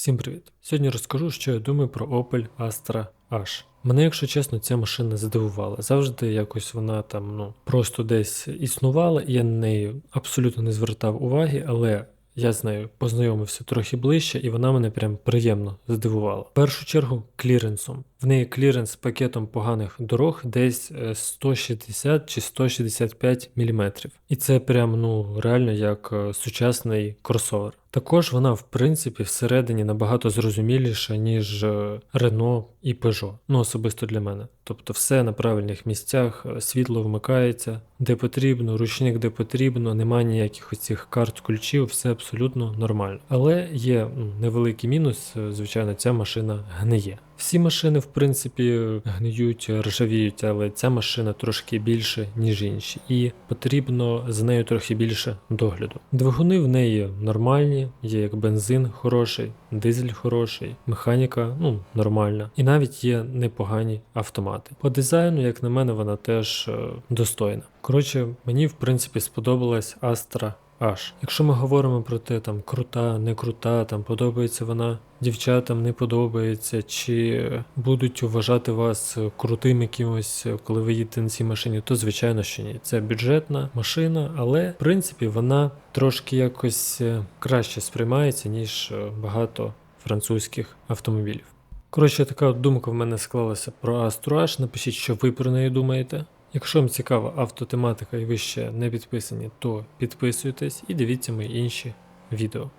Всім привіт! Сьогодні розкажу, що я думаю про Opel Astra H. Мене, якщо чесно, ця машина здивувала. Завжди якось вона там ну просто десь існувала, і я на неї абсолютно не звертав уваги, але я з нею познайомився трохи ближче, і вона мене прям приємно здивувала. В першу чергу кліренсом. В неї кліренс з пакетом поганих дорог десь е, 160 чи 165 мм. І це прям ну реально як е, сучасний кросовер. Також вона, в принципі, всередині набагато зрозуміліша, ніж е, Renault і Peugeot. Ну, особисто для мене. Тобто все на правильних місцях, е, світло вмикається де потрібно, ручник де потрібно, немає ніяких оцих карт ключів, все абсолютно нормально. Але є невеликий мінус, е, звичайно, ця машина гниє. Всі машини, в принципі, гниють, ржавіють, але ця машина трошки більше, ніж інші, і потрібно за нею трохи більше догляду. Двигуни в неї нормальні, є як бензин хороший, дизель хороший, механіка ну, нормальна, і навіть є непогані автомати. По дизайну, як на мене, вона теж е, достойна. Коротше, мені в принципі сподобалась Astra H. Якщо ми говоримо про те, там крута, не крута, там подобається вона дівчатам, не подобається, чи будуть вважати вас крутим якимось, коли ви їдете на цій машині, то звичайно, що ні. Це бюджетна машина, але в принципі вона трошки якось е, краще сприймається, ніж е, багато французьких автомобілів. Коротше, така думка в мене склалася про Astra. Напишіть, що ви про неї думаєте. Якщо вам цікава автотематика і ви ще не підписані, то підписуйтесь і дивіться мої інші відео.